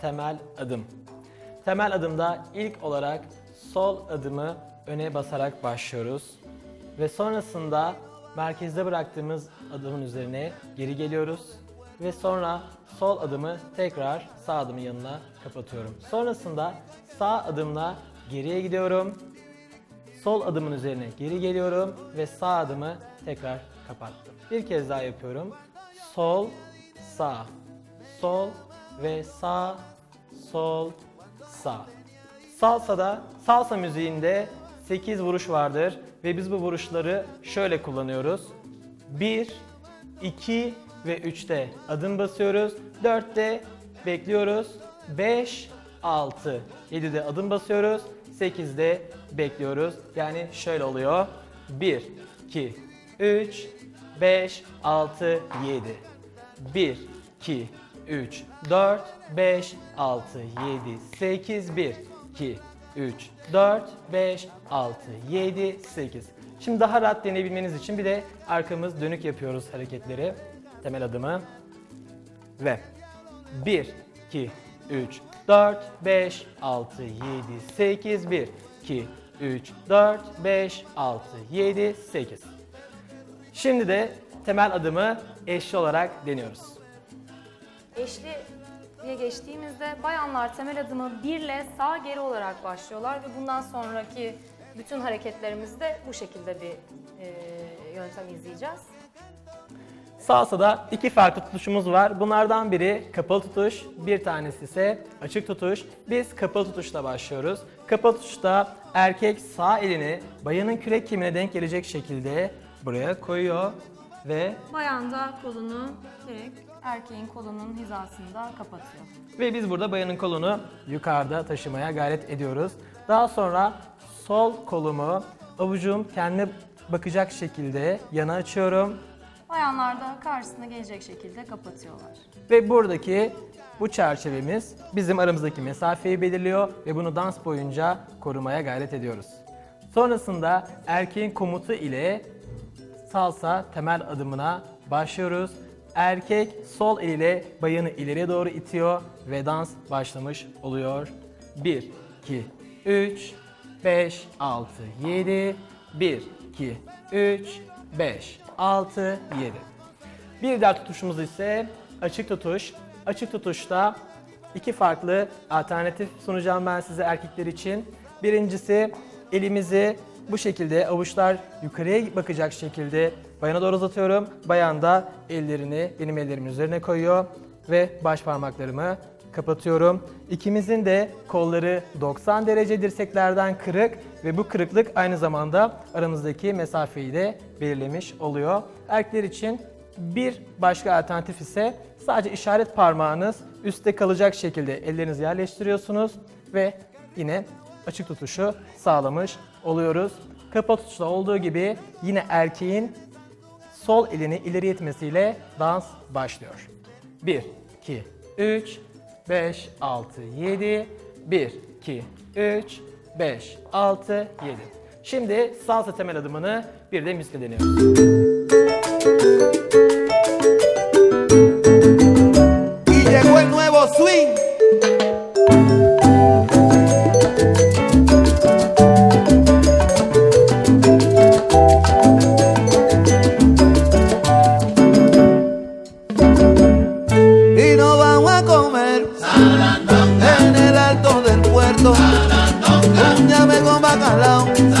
Temel adım. Temel adımda ilk olarak sol adımı öne basarak başlıyoruz. Ve sonrasında merkezde bıraktığımız adımın üzerine geri geliyoruz. Ve sonra sol adımı tekrar sağ adımın yanına kapatıyorum. Sonrasında sağ adımla geriye gidiyorum. Sol adımın üzerine geri geliyorum ve sağ adımı tekrar kapattım. Bir kez daha yapıyorum. Sol, sağ, sol ve sağ, sol, sağ. Salsa'da, salsa müziğinde 8 vuruş vardır ve biz bu vuruşları şöyle kullanıyoruz. 1, 2 ve 3'te adım basıyoruz. 4'te bekliyoruz. 5, 6, 7'de adım basıyoruz. 8'de bekliyoruz. Yani şöyle oluyor. 1, 2, 3, 5, 6, 7. 1, 2, 3, 4, 5, 6, 7, 8, 1, 2, 3, 4, 5, 6, 7, 8. Şimdi daha rahat deneyebilmeniz için bir de arkamız dönük yapıyoruz hareketleri. Temel adımı. Ve 1, 2, 3, 4, 5, 6, 7, 8, 1, 2, 3, 4, 5, 6, 7, 8. Şimdi de temel adımı eşli olarak deniyoruz. Eşliye geçtiğimizde bayanlar temel adımı 1 ile sağ geri olarak başlıyorlar ve bundan sonraki bütün hareketlerimizde bu şekilde bir e, yöntem izleyeceğiz. Salsa'da iki farklı tutuşumuz var. Bunlardan biri kapalı tutuş, bir tanesi ise açık tutuş. Biz kapalı tutuşla başlıyoruz. Kapalı tutuşta erkek sağ elini bayanın kürek kemiğine denk gelecek şekilde buraya koyuyor ve Bayan da kolunu direkt erkeğin kolunun hizasında kapatıyor. ve biz burada bayanın kolunu yukarıda taşımaya gayret ediyoruz. Daha sonra sol kolumu avucum kendine bakacak şekilde yana açıyorum. Bayanlar da karşısına gelecek şekilde kapatıyorlar. Ve buradaki bu çerçevemiz bizim aramızdaki mesafeyi belirliyor ve bunu dans boyunca korumaya gayret ediyoruz. Sonrasında erkeğin komutu ile salsa temel adımına başlıyoruz. Erkek sol eliyle bayanı ileriye doğru itiyor ve dans başlamış oluyor. 1, 2, 3, 5, 6, 7, 1, 2, 3, 5, 6, 7. Bir diğer tutuşumuz ise açık tutuş. Açık tutuşta iki farklı alternatif sunacağım ben size erkekler için. Birincisi elimizi bu şekilde avuçlar yukarıya bakacak şekilde bayana doğru uzatıyorum. Bayan da ellerini benim ellerimin üzerine koyuyor ve baş parmaklarımı kapatıyorum. İkimizin de kolları 90 derece dirseklerden kırık ve bu kırıklık aynı zamanda aramızdaki mesafeyi de belirlemiş oluyor. Erkekler için bir başka alternatif ise sadece işaret parmağınız üstte kalacak şekilde ellerinizi yerleştiriyorsunuz ve yine açık tutuşu sağlamış oluyoruz. Kapalı tutuşta olduğu gibi yine erkeğin sol elini ileri itmesiyle dans başlıyor. 1, 2, 3, 5, 6, 7, 1, 2, 3, 5, 6, 7. Şimdi salsa temel adımını bir de müzikle deniyoruz. 阿拉。